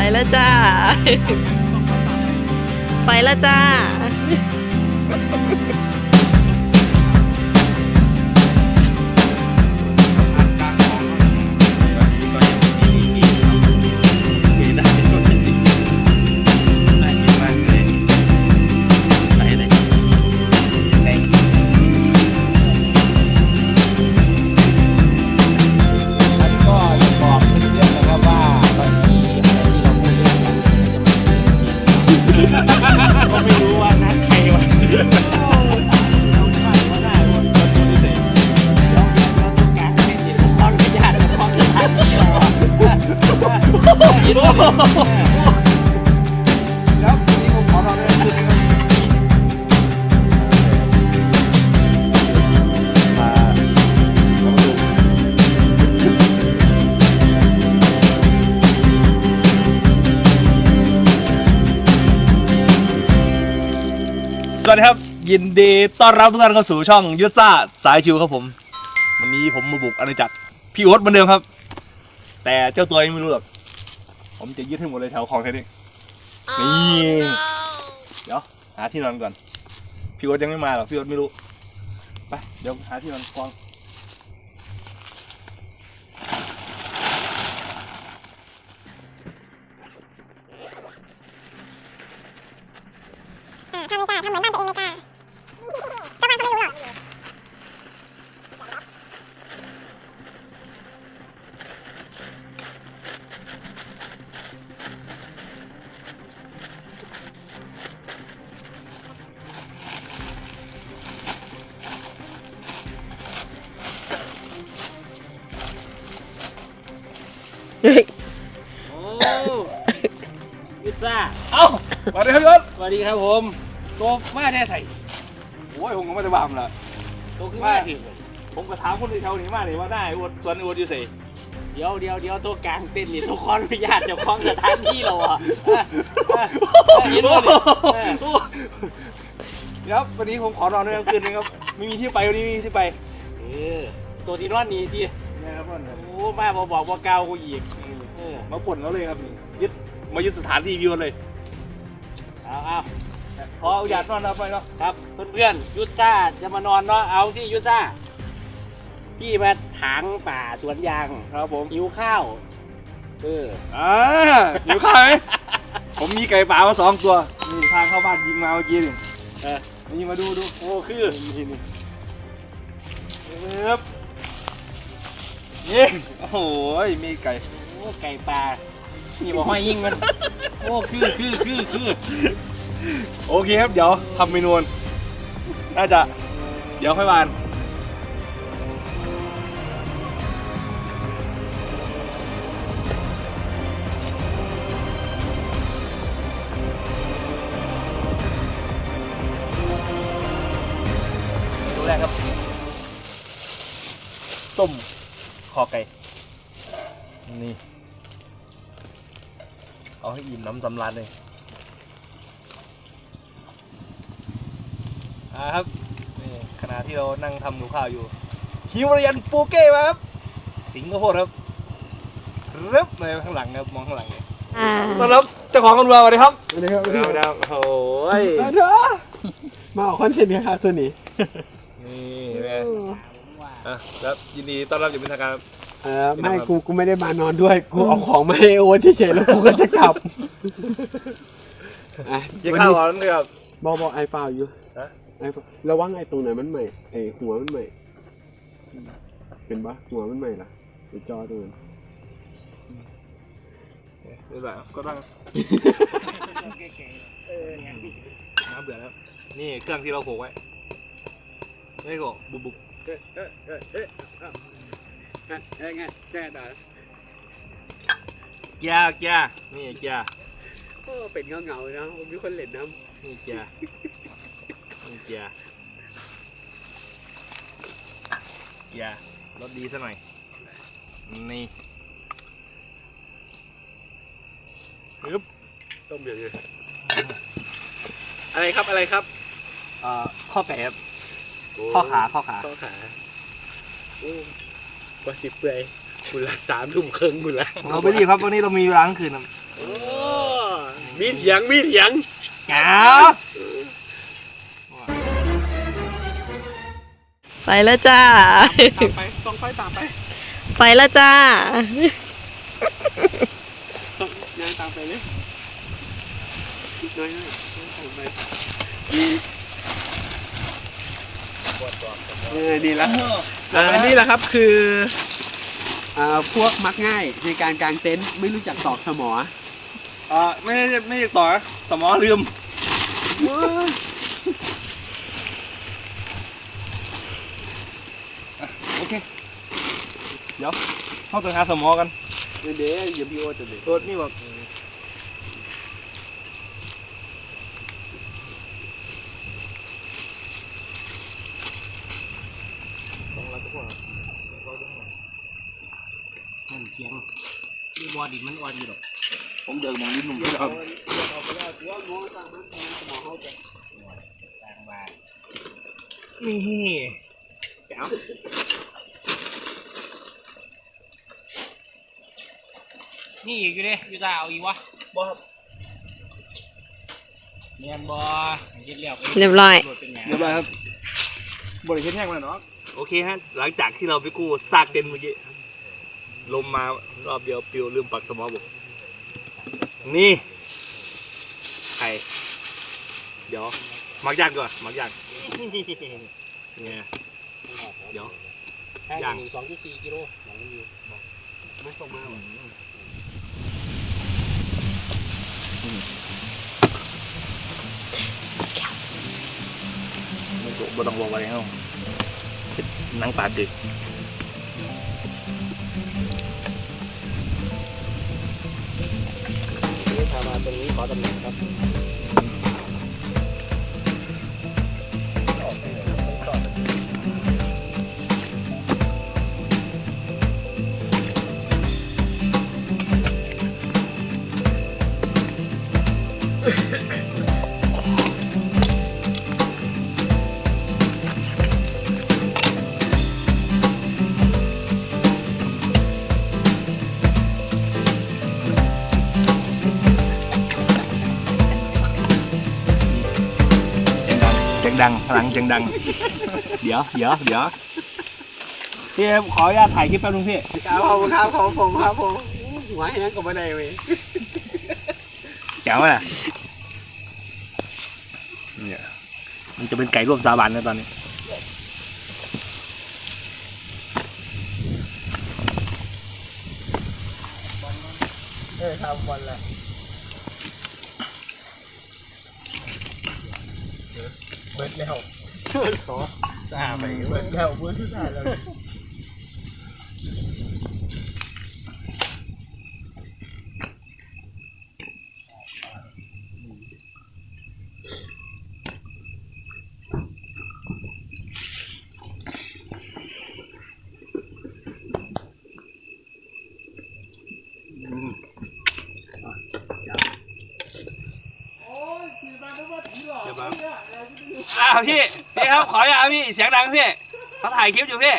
ไปแล้วจ้า ไปแล้วจ้า ก็ไม่รู้ว่านัดใครวะเราค สวัสดีครับ ยินดีต้อนรับทุกท่านเข้าสู่ช่องยุทธซ่าสายชิวครับผม วันนี้ผมมาบุกอาณาจักรพี่โอ๊ตเหมือนเดิมครับ แต่เจ้าตัวยังไม่รู้หรอกผมจะยึดให้หมดเลยแถวของแค่นี้นี่เดี๋ยวหาที่นอนก่อนพี่โอ๊ตยังไม่มาหรอกพี่โอ๊ตไม่รู้ไปเดี๋ยวหาที่นอนกอง ทำเลยจ้าทำเหมือนบ้านตัวเองเลยจ้าเจ้าบ้านเขาไม่รู้หรอกเฮ้ยโอ้พิซซ่าเอ้ามาเลยครับพี่โอ๊ตสวัสดีครับผม โตมาแน่ไทยโอ้ยผมก็ไม่ได้บ้ามละโตขึ้นมาถึงผมก็ถามคนในแถวนี้มาเลยว่าได้โอ๊ตส่วนโอ๊ตอยู่ใส่เดี๋ยวเดี๋ยวเดี๋ยวตัวกลางเต้นนี่ตัวคอนอนุญาตเจ้าของสถานที่เราอะเห็นว่าเดี๋ยววันนี้ผมขอนอนด้วยกลางคืนนะครับไม่มีที่ไปวันนี้ไม่มีที่ไปเออตัวที่นอนนี่ที่นะครับพ่อโอ้มาบอบอกว่าเกากูอีกเออมาป่นเขาเลยครับนี่ยึดมายึดสถานที่วิวเลยเอาเอา ขออนุญาตนอนนะไปเนาะครับเพื่อนๆยุทธซ่าจะมานอนเนาะเอาสิยุทธซ่าพี่มาถางป่าสวนยางครับผมหิวข้าวเอออ่าหิวข้าวไหมผมมีไก่ป่ามาสองตัวนี่ทางเข้าบ้านยิงมาเมื่อกี้นี่เออนี่มาดูดูโอ้คือนี่นี่ครับนี่โอ้โหมีไก่โอ้ไก่ปลานี่บอกห้อยยิงมันโอ้คือคือคือคือ โอเคครับ เดี๋ยวทำเมนูนน่าจะ เดี๋ยวค่อยวาดูแรกครับ ต้มคอไก่นี่ เอาให้อิ่มน้ำสำราญเลย อ่าครับนี่ขณะที่เรานั่งทำหนูข้าวอยู่ฮิวรยันปูเก้มาครับ สิงห์ข้าวโพดครับเริ่มเลยข้างหลังครับมองข้างหลังเนี่ยอ่าต้อนรับเจ้าของกันวัวสวัสดีครับสวัสดีครับสวัสดีครับโอ้ยมาเถอะมาออกคอนเทนต์กันครับตัวนี้นี่เนี่ยอะครับยินดีต้อนรับอย่างเป็นทางการครับเออไม่กูกูไม่ได้มานอนด้วย กูเอาของมาให้โอ๊ตเฉยๆแล้วกูก็จะกลับอะเยี่ยวันข้าวนี้ร้อนเลยครับบอกบอกไอ้เปล่าอยู่ฮะ ไอ้เปล่าระวังไอ้ตรงไหนมันใหม่ไอ้หัวมันใหม่ เป็นปะหัวมันใหม่ล่ะไอ้จอตรงนั้นนี่แหละก็ตั้งน้ำเบื่อแล้ว นี่เครื่องที่เราโขกไว้ไม่โขกบุบบุบเอ๊ะเอ๊ะเอ๊ะเอ๊ะเอ๊ะเอ๊ะไงแก่ด่าแก่แก่นี่แก่โอ้เป็นเงาเงาๆนะผมมีคนเล่นน้นี่แก่ นี่แก่แก่รสดีซะหน่อย นี่ปึ๊บำต้มยังไงอะไรครับอะไรครับเอ่อข้อแปบข้อขาข้อขาข้อขาโอ้ว่าสิเปื่อยกูละสามทุ่มครึ่งกูละเราไม่รีบครับวันนี้เรามีเวลาทั้งคืนครับโอ้มีเถียงมีเถียงอ้า ไปแล้วจ้า ตามไปส่องไฟตามไปไปแล้วจ้า ส่องยางตามไปเลยน้อยๆตามไปเออดีแล้วอ่านี่แหละครับคืออ่าพวกมักง่ายในการกางเต็นท์ไม่รู้จักตอกสมอ อ่าไม่ใช่ไม่ใช่ต่อนะสมอลืมโอเค เดี๋ยวเข้าตัวหาสมอกันเดี๋ยวเดี๋ยวอย่าพี่โอ๊ตเดี๋ยวตัวนี่บอกผมเดินมองลิ้นหนุ่มไม่ได้นี่แก้ว นี่อีกอยู่ดิอยู่ตาเอาอีกวะบ่ครับเนียนบอคิดเรียบเรียบร้อย โดดเป็นไงเรียบร้อยครับบริเวณแห้งมาเนาะโอเคฮะ หลังจากที่เราไปกู้ซากเต็นท์เมื่อกี้ ลมมารอบเดียวปิวลืมปักสมอบุกนี่ไข่เดี๋ยวมักย่างก่อนมักย่างไงเดี๋ยวย่างสองจุดสี่กิโลหนังมันอยู่ไม่ส่งมาหรอ ไม่ถูกบ่ต้องบอกอะไรเขาเป็นหนังปลาตึกนี่พามาตรงนี้ขอตำแหน่งครับ ลังเสียงดัง เดี๋ยวเดี๋ยวเดี๋ยวพี่ขออนุญาตถ่ายคลิปแป๊บนึงพี่ครับผมครับผมผมครับผมหัวแห้งกับบันไดเว้ยแจ๋วอะเนี่ยมันจะเป็นไก่ร่วมสาบานนะตอนนี้เออทำบอลละ เบิดแล้วขอจ้าไปเบิดแล้วเบิดทุกท่านแล้ว อ้าวพี่พี่ครับขออนุญาตพี่เสียงดังพี่เขาถ่ายคลิปอยู่พี่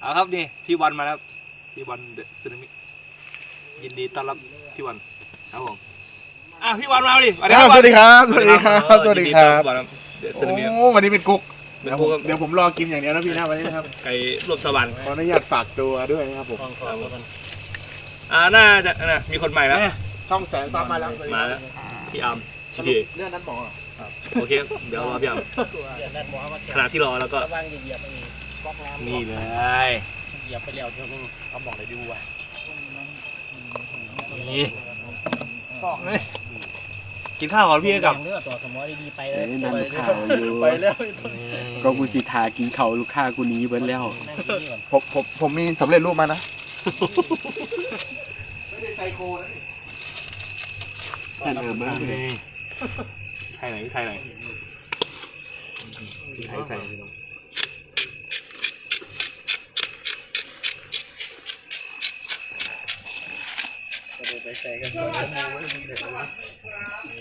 เอาครับนี่พี่วันมาแล้วพี่วันเดอะซึนามิยินดีต้อนรับพี่วันครับผมอะพี่วันมาดิอ้าวสวัสดีครับ สวัสดีครับ สวัสดีครับเออยินต้อนรับเดอะซึนามิโอ้วันนี้เป็นกุ๊กเป็นเดี๋ยวกุ๊ผมกครับเดี๋ยวผมรอกินอย่างเดียวนะพี่นะวันนี้นะครับไก่รวมสวรรค์ขออนุญาตฝากตัวด้วยนะครับผมอ่าน่าจะนะมีคนใหม่แล้วแม่ช่องแสนซับมาแล้วมาแล้วพี่อาร์มจีดีเรื่องนั้นหมอ โอเค เดี๋ยวรอพี่อาร์มเดี๋ยวนัดหมอมาขณะที่รอแล้วก็ระวังเหยียบไอ้ก๊อกน้ำนี่เลยเหยียบไปแล้วเดี๋ยวนึงเอาบอกเลยดูว่ะนี่กินข้าวก่อนพี่กับเลือดตัวสมอดีๆไปเลเอ้ยยนั่นข่าวอยู่ไปแล้วก็กูสิทากินเขาลูกค้ากูหนี้เบิดแล้วนั่งที่นี่ก่อนผมผมผมมีสำเร็จรูปมานะท่านอามากเลย ไทยไหนพี่ไทยไหนพี่ไทยไทย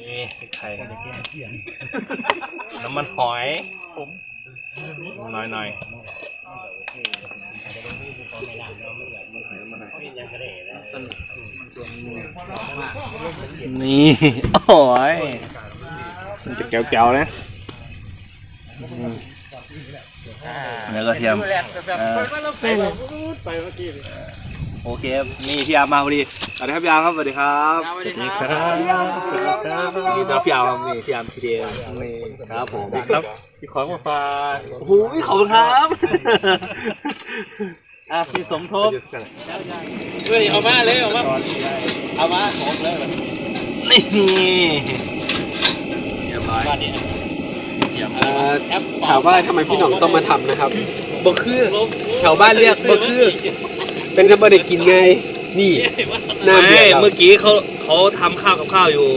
นี่พริกไทยน้ำมันหอยหน่อยหน่อยเขาไม่นานเราไม่เหลือมันหอยมันนี่โอ้ย มันจะแก้วๆนะเนื้อกระเทียมอ่าโอเคครับนี่พี่อาร์มมาพอดีสวัสดีครับพี่อาร์มครับสวัสดีครับสวัสดีครับนี่นะพี่อาร์มนี่พี่อาร์มทีเดียวนี่ครับผมครับมีของมาฝากโอ้โหขอบคุณครับอะพี่สมทบเฮ้ยเอามาเลยเอามาเอามาของเลยนี่เรียบร้ อยบ้านนี้เอ่อถามว่าทำไมพี่หน่องต้องมาทำนะครับบ่คือแถวบ้านเรียกบ่คือ เป็นกระเบได้กินไง นี่น้ำเดือไม่ดครับเมื่อกี้เขาเขาทำข้าวกับข้าวอยู่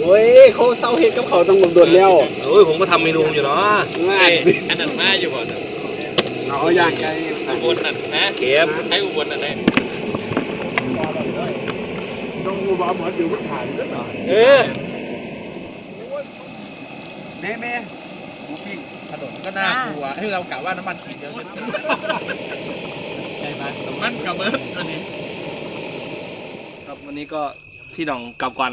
โอ้ยเขาเศร้าเฮ็ดกับเขาต้องลงโดนแล้วโอ้ยผมก็ทำเมนูอยู่เนาะง่ายอันนั้นมาอยู่ก่อนเอาอย่างไงอุบลนั่นนะเกมให้อุบลนั่นได้ต้องรูบอลเหมือนอยู่บนฐานด้วยเหรอเออ แม่แม่ ถนน ก็น่ากลัวให้เรากะว่าน้ำมันกินเยอะเลยใช่ไหมน้ำมันกระเบิดตัวนี้ ครับวันนี้ก็พี่หน้องกลับก่อน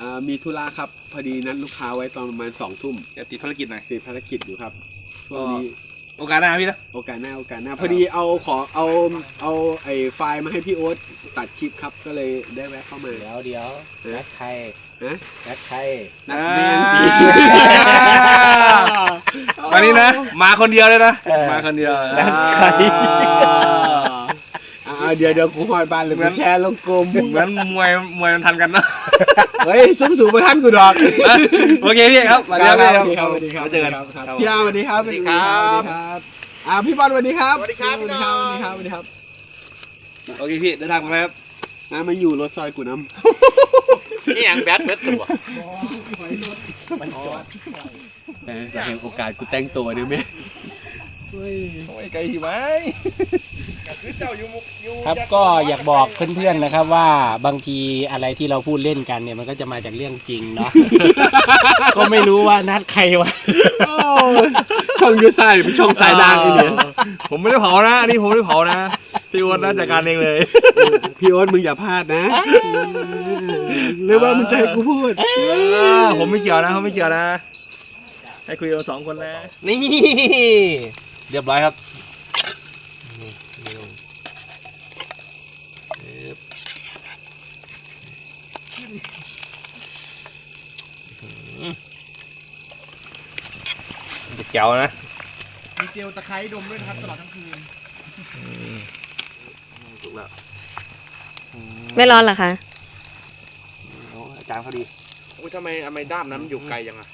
อ่ามีธุระครับ พอดีนัดลูกค้าไว้ตอนประมาณสองทุ่มจะติดภารกิจหน่อยติดภารกิจอยู่ครับช่วงนี้โอกาสหน้าพี่นะโอกาสหน้าโอกาสหน้า พอดีเอาขอเอาเอาไอ้ไฟล์มาให้พี่โอ๊ตตัดคลิปครับก็เลยได้แวะเข้ามา เดี๋ยวเดี๋ยวนัดใครนะนัดใครนัดแม่งสิวัน นี้นะ มาคนเดียวเลยนะมาคนเดียวนัดใคร อ่าเดี๋ยวเดี๋ยวกูหอยบานหรือกูแชร์ลงกลมเหมือนมวยมวยมันทันกันเนอะเฮ้ยซุ้มสูงไปท่านกูดอกโอเคพี่ครับมาเจอสกันวัสดีครับสวัสดีครับมาเจอกันครับพี่อาร์สวัสดีครับสวัสดีครับสวัสดีครับอ่าพี่บอลสวัสดีครับสวัสดีครับสวัสดีครับสวัสดีครับสวัสดีครับโอเคพี่เดินทางมาแล้วครับอ่ามาอยู่รถซอยกูน้นี่ยังแบดเบิดตัวำ แต่จะเห็นโอกาสกูแต่งตัวเนี่ยไหมโอ้ยไกลสิไหมครับก็อยากบอกเพื่อนๆนะครับว่าบางทีอะไรที่เราพูดเล่นกันเนี่ยมันก็จะมาจากเรื่องจริงเนาะก็ไม่รู้ว่านัดใครวะโอ้ยช่องยูซ่าหรือเป็นช่องสายดางไอ้เนี่ยผมไม่ได้เผานะอันนี้ผมไม่ได้เผานะพี่อ้วนน่าจัดการเองเลยพี่โอ๊ตมึงอย่าพลาดนะหรือว่ามึงจะให้กูพูดอ่าผมไม่เกี่ยวนะเขาไม่เกี่ยวนะ ให้คุยกันสองคนนะนี่ เรียบร้อยครับจะเจ๋วนะ มีเจลตะไคร้ดมด้วยนะครับตลอดทั้งคืนสุกแล้วไม่ร้อนเหรอคะโอ้อาจารย์เขาดีอุ้ยทำไมทำไมด้ามนั้นมันอยู่ไกลยังอะ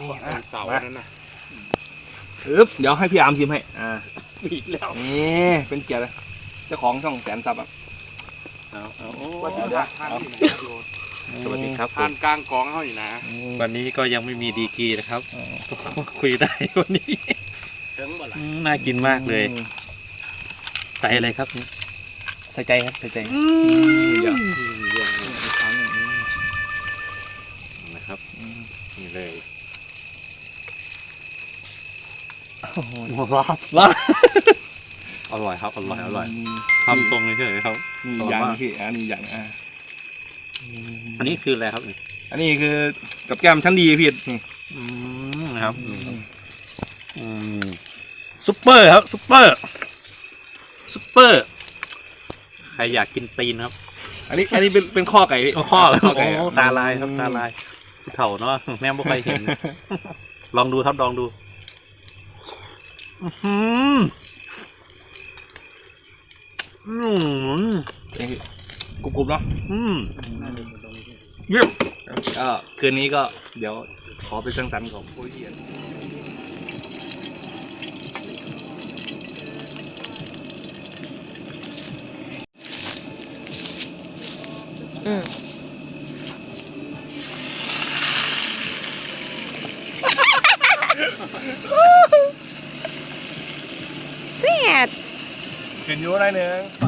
นี่เสานั้นน่ะอึ๊บเดี๋ยวให้พี่อาร์มชิมให้ อ่าปิดแล้วนี่เป็นเกียรติเลยเจ้าของช่องแสนซับอะว่าจะได้ท่านที่ไหนครับสวัสดีครับผท่ามนกลางกองเขาอยู่นะ วันนี้ก็ยังไม่มีดีกรีนะครับก็คุยได้วันนี้ถึงบ่ล่ะอืมน่ากินมากเลย ใส่อะไรครับ ใส่ใจครับ ใส่ใจเดี๋ยวนะครับนี่เลย ว้าวอร่อยครับ อร่อย อร่อยทำตรงเฉยๆครับนี่อร่อยอย่างมากพี่อันนี้อย่างอะอันนี้คืออะไรครับนี่อันนี้คือกับแก้มชั้นดีพี่นี่อืมนะครับอืมซุปเปอร์ครับซุปเปอร์ซุปเปอร์ใครอยากกินตีนครับ อันนี้อันนี้เป็นเป็นข้อไก่พี่ข้อข้อไก่โอ้ตาลายครับตาลายผู้เถ่าเนาะแม่ไม่เคยเห็น ลองดูครับลองดู อื้อหืออืมกรุบๆเนาะอืมเยี่ยมก็คืนนี้ก็เดี๋ยวขอไปสังสรรค์ของผู้เขียนู้หน่อะไรหนึ่ง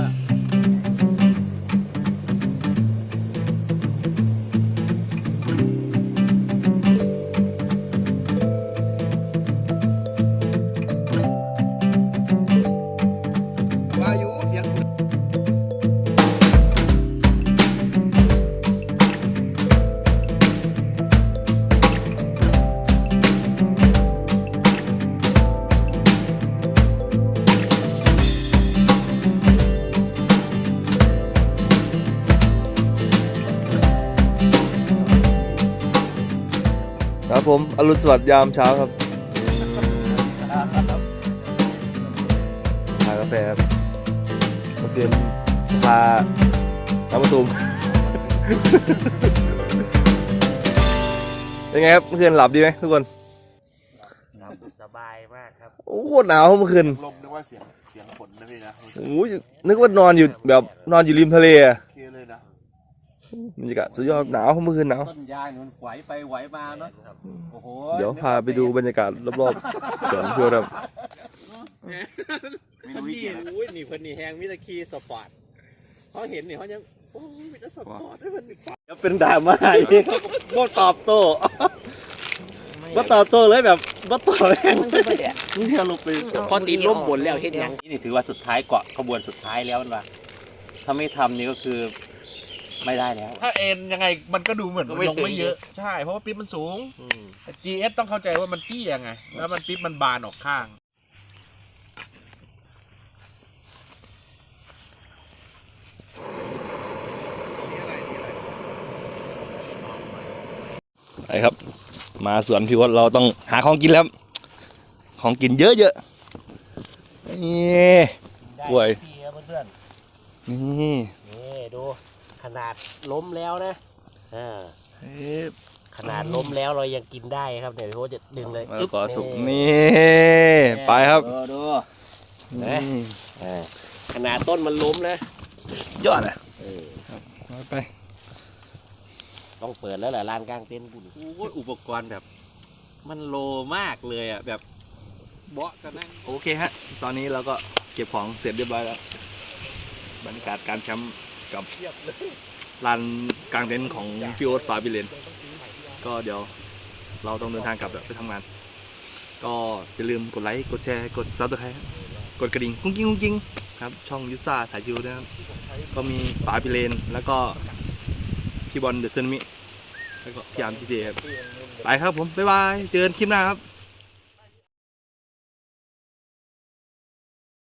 ผมอรุณสวัสดิ์ยามเช้าครับพากาแฟครับเมื่อคืนพาน้ำมะตูมเป็นไงครับเมื่อคืนหลับดีไหมทุกคนสบายมากครับโอ้โคตรหนาวเมื่อคืนลมนึกว่าเสียงเสียงฝนนะพี่นะโอ้ยนึกว่านอนอยู่แบบนอนอยู่ริมทะเลอะโอเคเลยนะ บรรยากาศสุดยอดหนาวเมื่อคืนหนาวต้นยางมันไหวไปไหวมาเนาะโอ้โหเดี๋ยวพาไปดูบรรยากาศรอบๆสวนพิวครับพี่อุ้ยนี่เพิ่นนี่แฮงมิตรคีสปอร์ตเขาเห็นนี่เขายังโอ้ยมิตรสปอร์ตได้มันจะเป็นดราม่าอีกบ่ตอบโต้บ่ตอบโต้เลยแบบบ่ตอบแม่งนี่ลงไปพอตีล่มบนแล้วเฮ็ดหยังนี่ถือว่าสุดท้ายเกาะขบวนสุดท้ายแล้วนะถ้าไม่ทำนี่ก็คือ ไม่ได้แล้ว ถ้าเอ็นยังไงมันก็ดูเหมือนก็มันไม่ลงไม่ถึงเยอะใช่เพราะว่าปิ๊บมันสูงแต่ GS ต้องเข้าใจว่ามันเตี้ยไง แล้วมันปิ๊บมันบานออกข้าง ไปครับ มาสวนพิวเราต้องหาของกินแล้วครับ ของกินเยอะๆนี่กล้วยพี่ครับเพื่อนนี่ๆนี่ดู ขนาดล้มแล้วนะอ่าเอ๊ะขนาดล้มแล้วเรายังกินได้ครับเดี๋ยวพี่โค้ชจะดึงเลยแล้วก็สุกนี่นี่ ไปครับ ดูดูนี่อ่าขนาดต้นมันล้มนะยอดอะไป ต้องเปิดแล้วแหละลานกลางเต็นท์คุณโอ้ยอุปกรณ์แบบ มันโลมากเลยอะแบบเบาะกันนั่งโอเคฮะ ตอนนี้เราก็เก็บของเสร็จเรียบร้อยแล้ว บรรยากาศการแคมป์ กับลานกลางเต็นท์ของพี่โอ๊ตฟาบิเลน ก็เดี๋ยวเราต้องเดินทางกลับแล้วไปทำงาน ก็อย่าลืมกดไลค์ กดแชร์ กดซับสไครต์กดกระดิ่งกุ้งกิ้งกุ้งกิ้งครับช่องยุทธศาสายจิวนะครับ ก็มีฟาบิเลน แล้วก็พี่บอลเดอะซึนมิแล้วก็พี่อาร์มจีเครับไปครับผม บ๊ายบาย เจอกันคลิปหน้าครับ